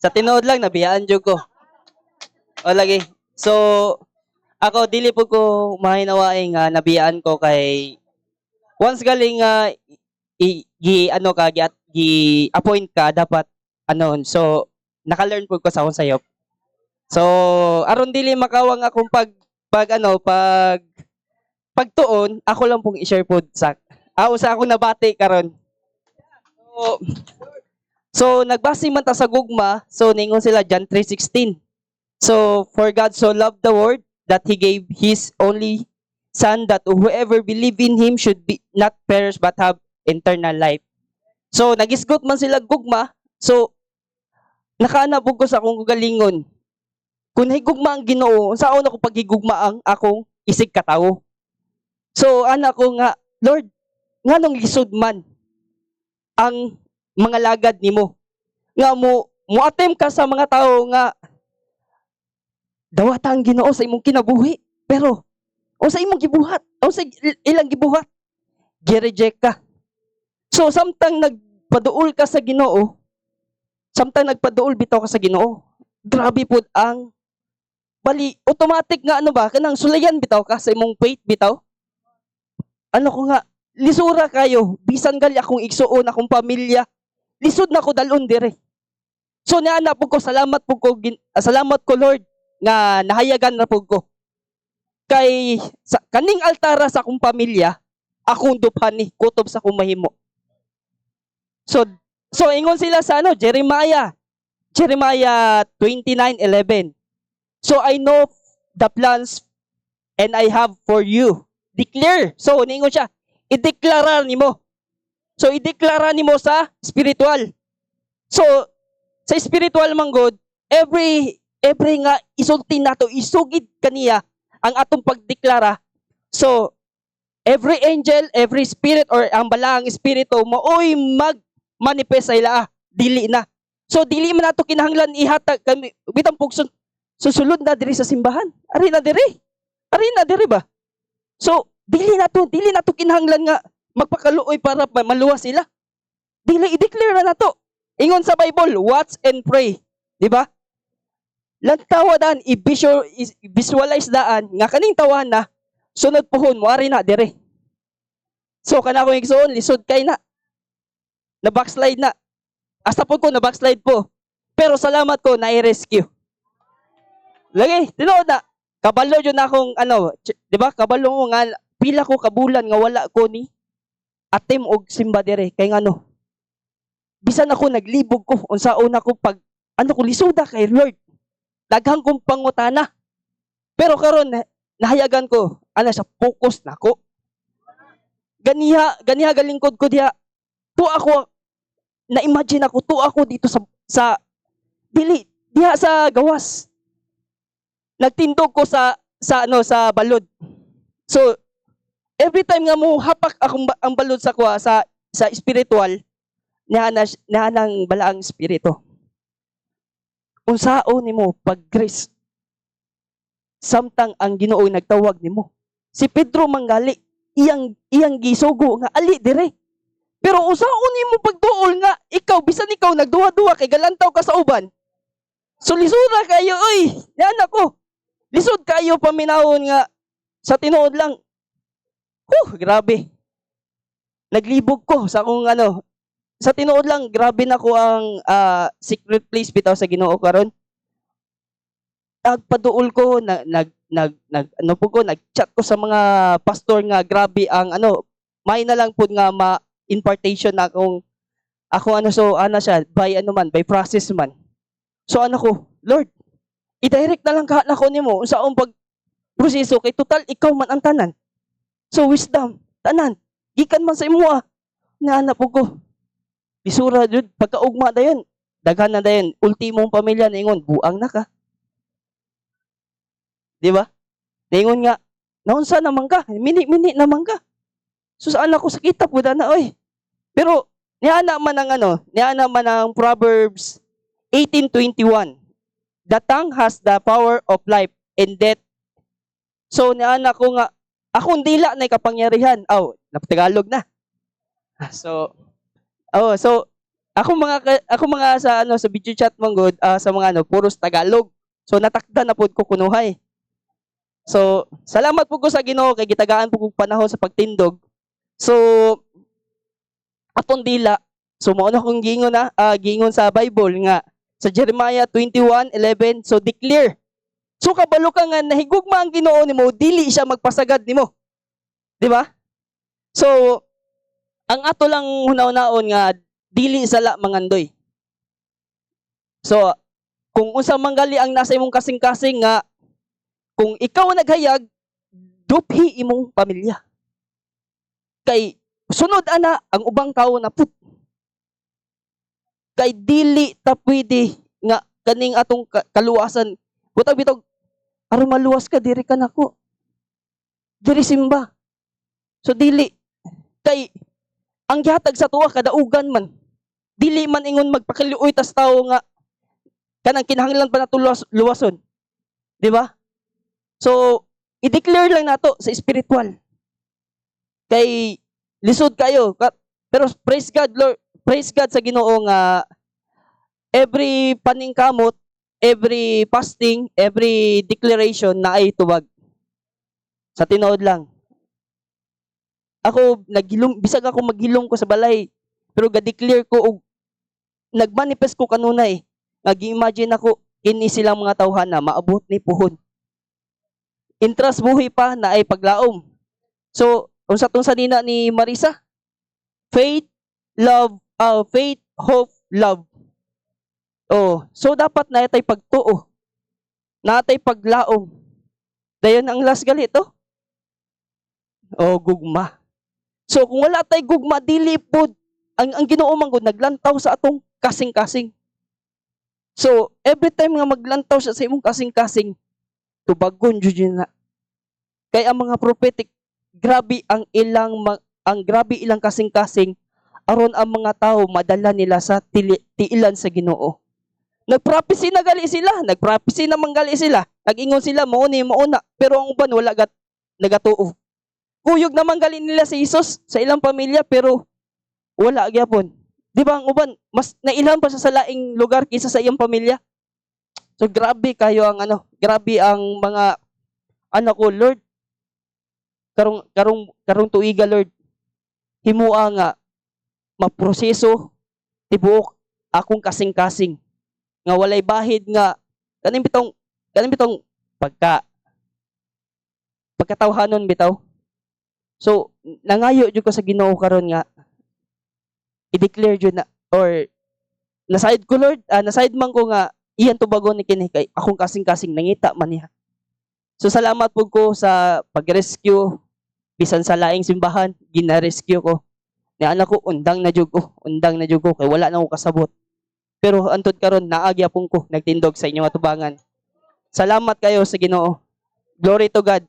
Sa tinuod lang nabiyaan jud ko. O lagi. So ako dili po ko mahinawaing nga nabiyaan ko kay once galing nga i, gi ano ka gi, gi appoint ka dapat ano so naka-learn po ko sa akong sayop. So aron dili makawang akong pag pag ano pag pagtuon ako lang pong i-share po sa ako sa ako nabati karon. So, so nagbase man ta sa gugma, so ningon sila John 3:16. So for God so loved the world that he gave his only son that whoever believe in him should be not perish but have eternal life. So nagisgot man sila gugma, so nakaana po ko sa akong galingon. Kung higugma ang Ginoo, saan ako paghigugma ang akong isig katawo. So anak ko nga, Lord, nganong lisod man ang mga lagad nimo nga mo muatem ka sa mga tao nga dawata ang Ginoo sa imong kinabuhi pero o sa imong gibuhat o sa il- ilang gibuhat gi-reject ka. So samtang nagpaduol ka sa Ginoo samtang nagpaduol bitaw ka sa Ginoo grabe pud ang bali automatic nga ano ba kanang sulayan bitaw ka sa imong faith bitaw? Ano ko nga lisura kayo bisan gali akong igsuon akong pamilya lisod na ko dalon dire. So niana po ko salamat po ko ah, salamat ko Lord nga nahayagan na po ko. Kay sa kaning altara sa akong pamilya akong dupani kutob sa akong mahimo. So so ingon sila sa ano Jeremiah Jeremiah 29:11 so I know the plans and I have for you. Declare. So ningon siya ideklara nimo. So ideklara nimo sa spiritual. So sa spiritual man God, every every nga isulti nato isugid kaniya ang atong pagdeklara. So every angel, every spirit or ang balaang espiritu maoy mag manifest sa ila dili na. So dili man nato kinahanglan ihatag kami bitang pugson susulod na diri sa simbahan. Ari na diri. Ari na diri ba? So dili na to, dili na to kinahanglan nga magpakaluoy para ma- maluwa sila. Dili i-declare na nato. Ingon sa Bible, watch and pray, di ba? Lantawa daan i-visual, i-visualize daan nga kaning tawana na sunod puhon mo ari na dire. So kana ko igsoon lisod kay na. Na backslide na. Asa po ko na backslide po. Pero salamat ko na i-rescue. Lagi, tinuod na. Kabalo yun akong ano, di ba? Kabalo mo nga pila ko kabulan nga wala ko ni atem og simba dire kay ngano bisan ako naglibog ko unsaon ako pag ano ko lisuda kay Lord. Daghang kong pangutana. Pero karon na- nahayagan ko ana sa focus nako. Ganiha ganiha galingkod ko diha. Tu ako na imagine ako tu ako dito sa sa dili diha sa gawas. Nagtindog ko sa sa ano sa balod. So every time nga mo hapak akong ang balod sa kuha sa sa spiritual niya na niya nang balaang espiritu. Unsaon nimo pag grace samtang ang Ginoo nagtawag nimo. Si Pedro manggali iyang iyang gisugo nga ali dire. Pero unsaon nimo pagtuol nga ikaw bisan ikaw nagduwa-duwa kay galantaw ka sa uban. So lisura kayo oy, yan ako. Lisod kayo paminawon nga sa tinuod lang Huh, grabe. Naglibog ko sa akong ano, sa tinuod lang, grabe na ko ang ah, secret place bitaw sa Ginoo karon. Nagpaduol ko, nag, nag, nag, nag ano po ko, nag-chat ko sa mga pastor nga grabe ang ano, may na lang po nga ma impartation na akong ako ano so ano siya by ano man by process man so ano ko Lord i-direct na lang ka na ko nimo unsa ang pag proseso kay total ikaw man ang tanan So wisdom, tanan, gikan man sa imo ah. Naana po ko. Bisura jud pagkaugma dayon. Daghan na dayon, ultimong pamilya ningon buang na ka. Di ba? Ningon nga, naunsa naman ka? Mini-mini naman ka. So saan ako sakita po na oy. Pero niana man ang ano, niana man ang Proverbs 18:21. The tongue has the power of life and death. So niana ko nga akong dila na kapangyarihan. Oh, Tagalog na. So, oh, so, ako mga ako mga sa ano sa video chat mong good ah, sa mga ano puros Tagalog. So natakda na pud ko kunuhay. So salamat po ko sa Ginoo kay gitagaan po kog panahon sa pagtindog. So atong dila so mao kong gingon na ah, gingon sa Bible nga sa Jeremiah 21:11 so declare So kabalo ka nga nahigugma ang Ginoo nimo dili siya magpasagad nimo. Di ba? So ang ato lang hunaw-naon nga dili sala mangandoy. So kung unsa manggali ang nasa imong kasing-kasing nga kung ikaw naghayag duphi imong pamilya. Kay sunod ana ang ubang tao na put. Kay dili ta pwede nga kaning atong ka- kaluwasan butag bitog aron maluwas ka diri ka nako. Diri simba. So dili kay ang gihatag sa tuwa kadaugan man. Dili man ingon magpakiluoy tas tao nga kanang kinahanglan pa nato luwas, luwason. Di ba? So i-declare lang nato sa spiritual. Kay lisod kayo. Ka- Pero praise God Lord, praise God sa Ginoo nga every paningkamot every fasting, every declaration na ay tuwag. Sa tinood lang. Ako, naghilom, bisag ako maghilom ko sa balay, pero ga-declare ko, og nagmanifest ko kanunay, nag-imagine ako, kini silang mga tawhana, maabot ni puhon. Intras buhi pa na ay paglaom. So, unsa tong sanina ni Marisa? Faith, love, uh, faith, hope, love. Oh, so dapat na tay pagtuo. Natay paglaom. Dayon ang last gali to. Oh, gugma. So kung wala tay gugma dili pod ang ang Ginoo man naglantaw sa atong kasing-kasing. So every time nga maglantaw siya sa imong kasing-kasing, tubagon jud na. Kay ang mga prophetic grabe ang ilang ang grabe ilang kasing-kasing aron ang mga tao madala nila sa tiilan sa Ginoo. Nagprophecy na gali sila, nagprophecy na manggali sila. Nag-ingon sila mo ni mauna, pero ang uban wala gat nagatuo. Kuyog naman gali nila si Jesus sa ilang pamilya pero wala gyapon. Di ba ang uban mas nailhan pa siya sa laing lugar kaysa sa iyang pamilya? So grabe kayo ang ano, grabe ang mga anak ko, Lord. Karong karong karong tuiga, Lord. Himua nga maproseso tibuok akong kasing-kasing nga walay bahid nga kaning bitong kaning bitong pagka pagkatawhanon bitaw. So nangayo jud ko sa Ginoo karon nga i-declare jud na or naside ko Lord ah, naside man ko nga iyan tubagon ni kini kay akong kasing-kasing nangita man niya. So salamat po ko sa pag-rescue bisan sa laing simbahan gina-rescue ko. Ni anak ko undang na jud ko undang na jud ko kay wala na ako kasabot pero antod karon naagya pong ko nagtindog sa inyong atubangan. Salamat kayo sa Ginoo. Glory to God.